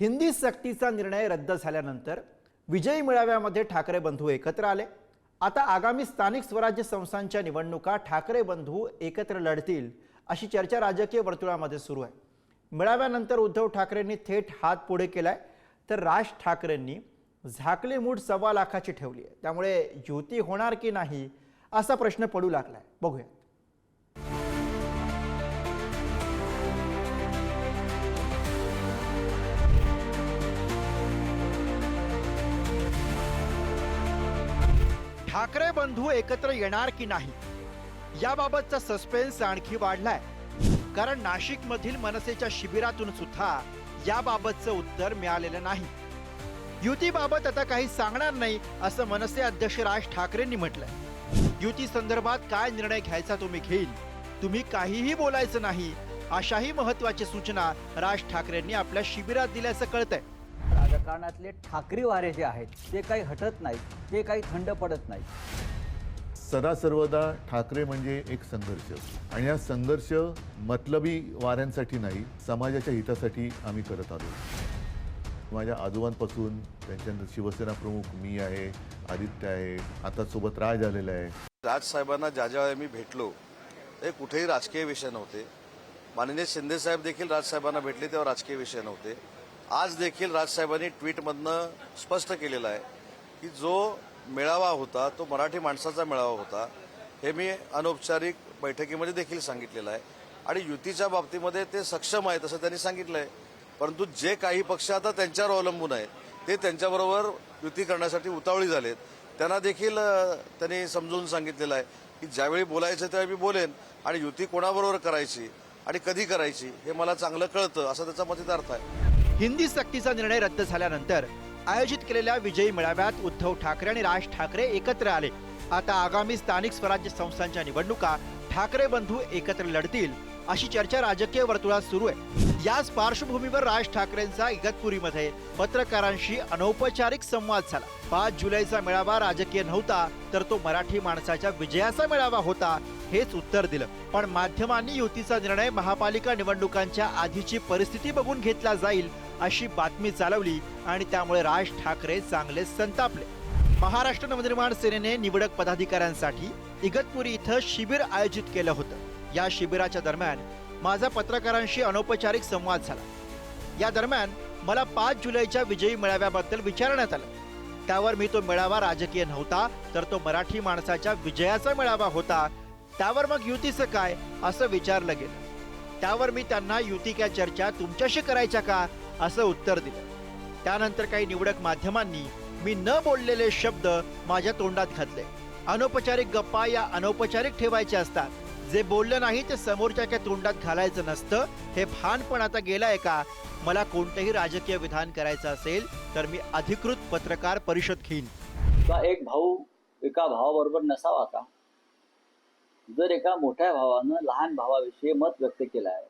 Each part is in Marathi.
हिंदी सक्तीचा निर्णय रद्द झाल्यानंतर विजयी मेळाव्यामध्ये ठाकरे बंधू एकत्र आले. आता आगामी स्थानिक स्वराज्य संस्थांच्या निवडणुका ठाकरे बंधू एकत्र लढतील अशी चर्चा राजकीय वर्तुळामध्ये सुरू आहे. मेळाव्यानंतर उद्धव ठाकरेंनी थेट हात पुढे केलाय. तर राज ठाकरेंनी झाकली मूठ सव्वा लाखाची ठेवली आहे. त्यामुळे युती होणार की नाही असा प्रश्न पडू लागलाय. बघूया. ठाकरे बंधू एकत्र येणार की नाही? याबाबतचा सस्पेन्स आणखी वाढलाय. कारण नाशिक मधील मनसेच्या शिबिरातून सुद्धा याबाबतचं उत्तर मिळालेलं नाही. युतीबाबत आता काही सांगणार नाही असं मनसे अध्यक्ष राज ठाकरेंनी म्हटलंय. युती संदर्भात काय निर्णय घ्यायचा तुम्ही घेईल? तुम्ही काहीही बोलायचं नाही अशाही महत्वाची सूचना राज ठाकरेंनी आपल्या शिबिरात दिल्याचं कळतंय. राजकारणातले ठाकरी वारे जे आहेत ते काही हटत नाहीत ते काही थंड पडत नाहीत. सदा सर्वदा ठाकरे म्हणजे एक संघर्ष. आणि हा संघर्ष मतलबी वाऱ्यांसाठी नाही समाजाच्या हितासाठी आम्ही करत आलो. माझ्या आजोबांपासून त्यांच्यानंतर शिवसेना प्रमुख मी आहे आदित्य आहे आता सोबत राज आलेला आहे. राजसाहेबांना ज्या ज्या मी भेटलो ते कुठेही राजकीय विषय नव्हते. माननीय शिंदे साहेब देखील राजसाहेबांना भेटले तेव्हा राजकीय विषय नव्हते. आज देखील राजसाहेबांनी ट्विटमधनं स्पष्ट केलेलं आहे की जो मेळावा होता तो मराठी माणसाचा मेळावा होता हे मी अनौपचारिक बैठकीमध्ये देखील सांगितलेलं आहे. आणि युतीच्या बाबतीमध्ये ते सक्षम आहेत असं त्यांनी सांगितलं आहे परंतु जे काही पक्ष आता त्यांच्यावर अवलंबून आहेत ते त्यांच्याबरोबर युती करण्यासाठी उतावळी झालेत. त्यांना देखील त्यांनी समजून सांगितलेलं आहे की ज्यावेळी बोलायचं त्यावेळी मी बोलेन आणि युती कोणाबरोबर करायची आणि कधी करायची हे मला चांगलं कळतं असा त्याचा मतित अर्थ आहे. हिंदी सक्तीचा निर्णय रद्द झाल्यानंतर आयोजित केलेल्या विजयी मेळाव्यात उद्धव ठाकरे आणि राज ठाकरे एकत्र आले. आता आगामी स्थानिक स्वराज्य संस्थांच्या निवडणुका ठाकरे बंधू एकत्र लढतील अशी चर्चा राजकीय वर्तुळात सुरू आहे. याच पार्श्वभूमीवर राज ठाकरेंचा इगतपुरीमध्ये पत्रकारांशी अनौपचारिक संवाद झाला. पाच जुलैचा मेळावा राजकीय नव्हता तर तो मराठी माणसाच्या विजयाचा मेळावा होता हेच उत्तर दिलं. पण माध्यमांनी युतीचा निर्णय महापालिका निवडणुकांच्या आधीची परिस्थिती बघून घेतला जाईल अशी बातमी चालवली आणि त्यामुळे राज ठाकरे चांगले संतापले. महाराष्ट्र नवनिर्माण सेनेने निवडक पदाधिकाऱ्यांसाठी इगतपुरी इथं शिबिर आयोजित केलं होतं. या शिबिराच्या दरम्यान माझा पत्रकारांशी अनौपचारिक संवाद झाला. या दरम्यान मला पाच जुलैच्या विजयी मेळाव्याबद्दल विचारण्यात आलं. त्यावर मी तो मेळावा राजकीय नव्हता तर तो मराठी माणसाच्या विजयाचा मेळावा होता त्यावर मग युतीचं काय असं विचारलं गेलं. त्यावर मी त्यांना युती काय चर्चा तुमच्याशी करायच्या का असं उत्तर दिलं. त्यानंतर काही निवडक माध्यमांनी मी न बोललेले शब्द माझ्या तोंडात घातले. अनौपचारिक गप्पा या अनौपचारिक ठेवायच्या असतात. जे बोललं नाही ते समोरच्या समोरच्याच्या तोंडात घालायचं नसतं. हे भान पण आता गेलंय का? मला कोणतंही राजकीय विधान करायचं असेल तर मी अधिकृत पत्रकार परिषद घेईन. एक भाऊ एका भावाबरोबर नसावा का? जर एका मोठ्या भावानं लहान भावाविषयी मत व्यक्त केलं आहे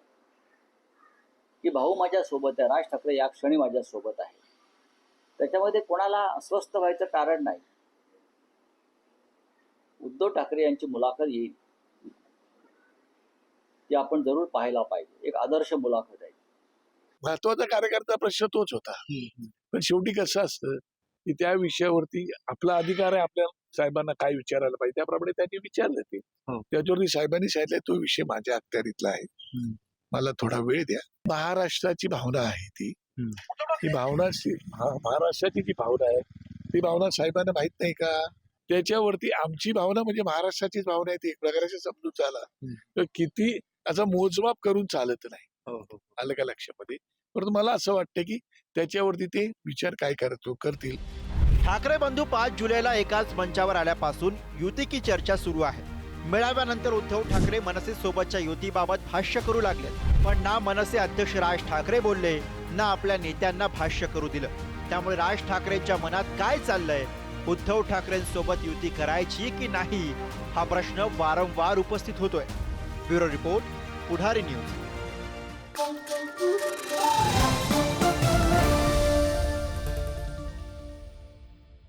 की भाऊ माझ्या सोबत आहे राज ठाकरे या क्षणी माझ्या सोबत आहे त्याच्यामध्ये कोणाला अस्वस्थ व्हायचं कारण नाही. उद्धव ठाकरे यांची मुलाखत येईल ती आपण जरूर पाहायला पाहिजे. एक आदर्श मुलाखत आहे. महत्त्वाचा कार्यकर्ता प्रश्न तोच होता. पण शेवटी कसं असतं की त्या विषयावरती आपला अधिकार आहे आपल्या साहेबांना काय विचारायला पाहिजे. त्याप्रमाणे त्यांनी विचारलं ते. त्याच्यावरती साहेबांनी सांगितलं तो विषय माझ्या अखत्यारीतला आहे. मला थोडा वेळ द्या. महाराष्ट्राची भावना आहे ती. ती भावना महाराष्ट्राची जी भावना आहे ती भावना साहेबांना माहीत नाही का? त्याच्यावरती आमची भावना म्हणजे महाराष्ट्राचीच भावना आहे ती. एक प्रकारची समजून चाला तर किती असा मोजमाप करून चालत नाही. आलं का लक्षामध्ये? परंतु मला असं वाटतं की त्याच्यावरती ते विचार काय करतो करतील? ठाकरे बंधू पाच जुलैला एकाच मंचावर आल्यापासून युती की चर्चा सुरू आहे. मेळाव्यानंतर उद्धव ठाकरे मनसे सोबतच्या युतीबाबत भाष्य करू लागले. पण ना मनसे अध्यक्ष राज ठाकरे बोलले ना आपल्या नेत्यांना भाष्य करू दिलं. त्यामुळे राज ठाकरेंच्या मनात काय चाललंय? उद्धव ठाकरेंसोबत युती करायची की नाही? हा प्रश्न वारंवार उपस्थित होतोय. Bureau report Pudhari news.